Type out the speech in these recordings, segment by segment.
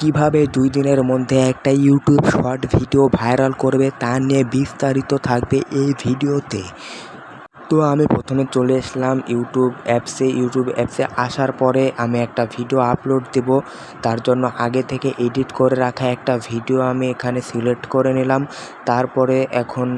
কীভাবে দুই দিনের মধ্যে একটা ইউটিউব শর্ট ভিডিও ভাইরাল করবে তা নিয়ে বিস্তারিত থাকবে এই ভিডিওতে। তো আমি প্রথমে চলে এসলাম ইউটিউব অ্যাপসে। ইউটিউব অ্যাপসে আসার পরে আমি একটা ভিডিও আপলোড দেব। তার জন্য আগে থেকে এডিট করে রাখা একটা ভিডিও আমি এখানে সিলেক্ট করে নিলাম। তারপরে এখন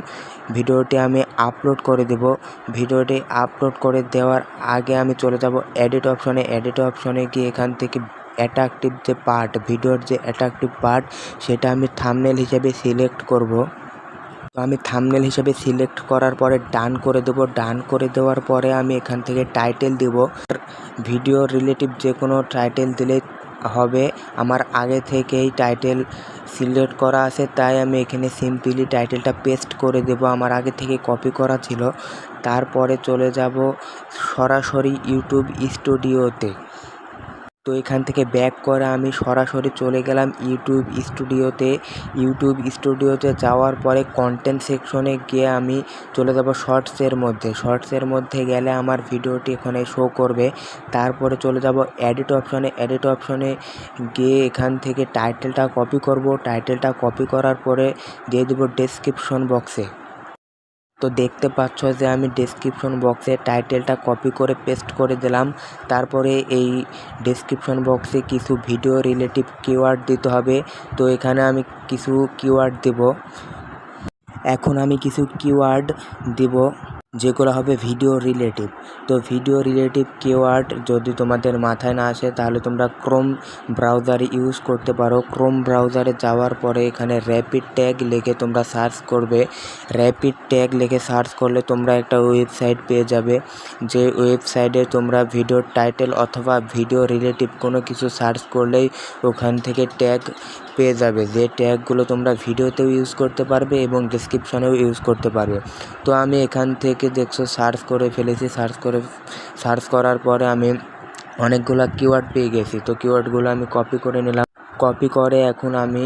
ভিডিওটি আমি আপলোড করে দেব। ভিডিওটি আপলোড করে দেওয়ার আগে আমি চলে যাব এডিট অপশনে। এডিট অপশনে গিয়ে এখান থেকে অ্যাট্রাকটিভ যে পার্ট ভিডিওর যে অ্যাট্রাকটিভ পার্ট সেটা আমি থামনেল হিসেবে সিলেক্ট করব। তো আমি থামনেল হিসেবে সিলেক্ট করার পরে ডান করে দেবো। ডান করে দেওয়ার পরে আমি এখান থেকে টাইটেল দেব। ভিডিও রিলেটিভ যে কোনো টাইটেল দিলে হবে। আমার আগে থেকেই টাইটেল সিলেক্ট করা আছে, তাই আমি এখানে সিম্পলি টাইটেলটা পেস্ট করে দেব। আমার আগে থেকে কপি করা ছিল। তারপরে চলে যাব সরাসরি ইউটিউব স্টুডিওতে তো এখান থেকে ব্যাক করে আমি সরাসরি চলে গেলাম ইউটিউব স্টুডিওতে ইউটিউব স্টুডিওতে যাওয়ার পরে কন্টেন্ট সেকশনে গিয়ে আমি চলে যাব শর্টসের মধ্যে। শর্টসের মধ্যে গেলে আমার ভিডিওটি এখানে শো করবে। তারপরে চলে যাব এডিট অপশনে এডিট অপশনে গিয়ে এখান থেকে টাইটেলটা কপি করব। টাইটেলটা কপি করার পরে দিয়ে দেবো ডেসক্রিপশন বক্সে তো দেখতে পাচ্ছ যে আমি ডেসক্রিপশন বক্সে টাইটেলটা কপি করে পেস্ট করে দিলাম। তারপরে এই ডেসক্রিপশন বক্সে কিছু ভিডিও রিলেটিভ কিওয়ার্ড দিতে হবে। তো এখানে আমি কিছু কিওয়ার্ড দেব। এখন আমি কিছু কিওয়ার্ড দেব। যেগুলো হবে ভিডিও রিলেটিভ তো ভিডিও রিলেটিভ কিওয়ার্ড যদি তোমাদের মাথায় না আসে, তাহলে তোমরা ক্রোম ব্রাউজারে ইউজ করতে পারো। ক্রোম ব্রাউজারে যাওয়ার পরে এখানে র্যাপিড ট্যাগ লিখে তোমরা সার্চ করবে। র্যাপিড ট্যাগ লিখে সার্চ করলে তোমরা একটা ওয়েবসাইট পেয়ে যাবে। যে ওয়েবসাইটে তোমরা ভিডিওর টাইটেল অথবা ভিডিও রিলেটিভ কোনো কিছু সার্চ করলেই ওখান থেকে ট্যাগ পেয়ে যাবে যে ট্যাগগুলো তোমরা ভিডিওতেও ইউজ করতে পারবে এবং ডিসক্রিপশনেও ইউজ করতে পারবে। তো আমি এখান থেকে দেখছ সার্চ করে ফেলেছি। সার্চ করে সার্চ করার পরে আমি অনেকগুলো কিওয়ার্ড পেয়ে গেছি। তো কিওয়ার্ডগুলো আমি কপি করে নিলাম। কপি করে এখন আমি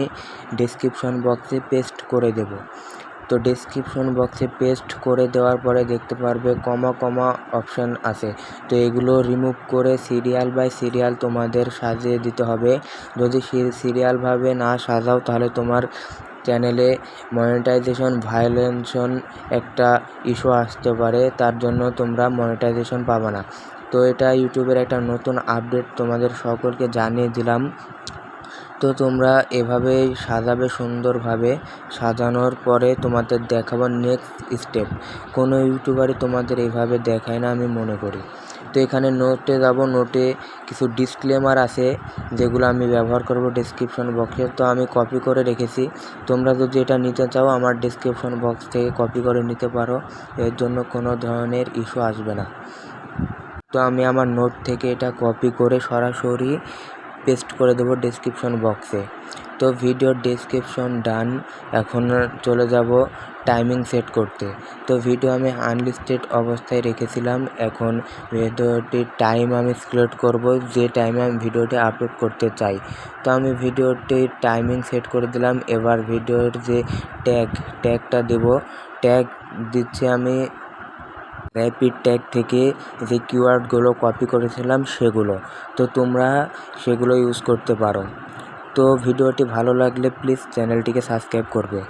ডিসক্রিপশন বক্সে পেস্ট করে দেব। তো ডেসক্রিপশন বক্সে পেস্ট করে দেওয়ার পরে দেখতে পারবে কমা কমা অপশান আছে। তো এগুলো রিমুভ করে সিরিয়াল বাই সিরিয়াল তোমাদের সাজিয়ে দিতে হবে। যদি সিরিয়ালভাবে না সাজাও তাহলে তোমার চ্যানেলে মনিটাইজেশন ভায়োলেশন একটা ইস্যু আসতে পারে, তার জন্য তোমরা মনিটাইজেশন পাবে না। তো এটা ইউটিউবের একটা নতুন আপডেট তোমাদের সকলকে জানিয়ে দিলাম। তো তোমরা এভাবেই সাজাবে সুন্দরভাবে, সাজানোর পরে তোমাদের দেখাবো নেক্সট স্টেপ কোনো ইউটিউবারই তোমাদের এভাবে দেখায় না আমি মনে করি। তো এখানে নোটে যাব নোটে কিছু ডিসক্লেমার আছে, যেগুলো আমি ব্যবহার করব ডিসক্রিপশন বক্সে তো আমি কপি করে রেখেছি। তোমরা যদি এটা নিতে চাও, আমার ডিসক্রিপশন বক্স থেকে কপি করে নিতে পারো। এর জন্য কোনো ধরনের ইস্যু আসবে না। তো আমি আমার নোট থেকে এটা কপি করে সরাসরি পেস্ট করে দেবো ডিসক্রিপশন বক্সে তো ভিডিওর ডিসক্রিপশন ডান এখন চলে যাব টাইমিং সেট করতে। তো ভিডিও আমি আনলিস্টেড অবস্থায় রেখেছিলাম। এখন ভিডিওটির টাইম আমি সিলেক্ট করব, যে টাইমে আমি ভিডিওটি আপলোড করতে চাই। তো আমি ভিডিওটির টাইমিং সেট করে দিলাম। এবার ভিডিওর যে ট্যাগ ট্যাগটা দেব। ট্যাগ দিচ্ছি আমি র্যাপিড ট্যাগ থেকে যে কিওয়ার্ডগুলো কপি করেছিলাম সেগুলো। তো তোমরা সেগুলো ইউজ করতে পারো। তো ভিডিওটি ভালো লাগলে প্লিজ চ্যানেলটিকে সাবস্ক্রাইব করবে।